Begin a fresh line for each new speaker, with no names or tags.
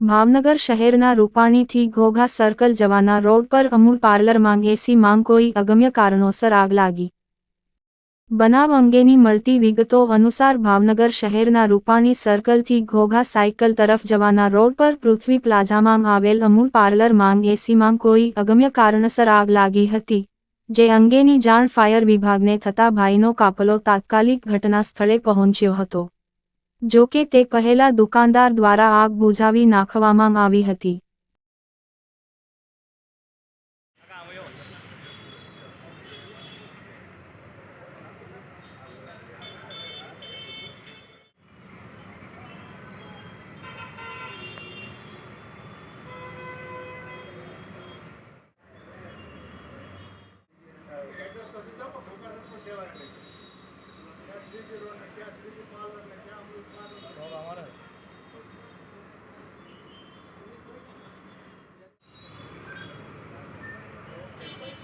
ભાવનગર શહેરના રૂપાણીથી ઘોઘા સર્કલ જવાના રોડ પર અમૂલ પાર્લરમાં એસી માંગ કોઈ અગમ્ય કારણોસર આગ લાગી. બનાવ અંગેની મળતી વિગતો અનુસાર ભાવનગર શહેરના રૂપાણી સર્કલથી ઘોઘા સાયકલ તરફ જવાના રોડ પર પૃથ્વી પ્લાઝામાં આવેલ અમૂલ પાર્લર માંગ એસીમાં કોઈ અગમ્ય કારણસર આગ લાગી હતી, જે અંગેની જાણ ફાયર વિભાગને થતા ભાઈનો કાફલો તાત્કાલિક ઘટના સ્થળે પહોંચ્યો હતો. જો કે તે પહેલા દુકાનદાર દ્વારા આગ બુઝાવી નાખવામાં આવી હતી.
એડ્રેસ પછી Wait, wait.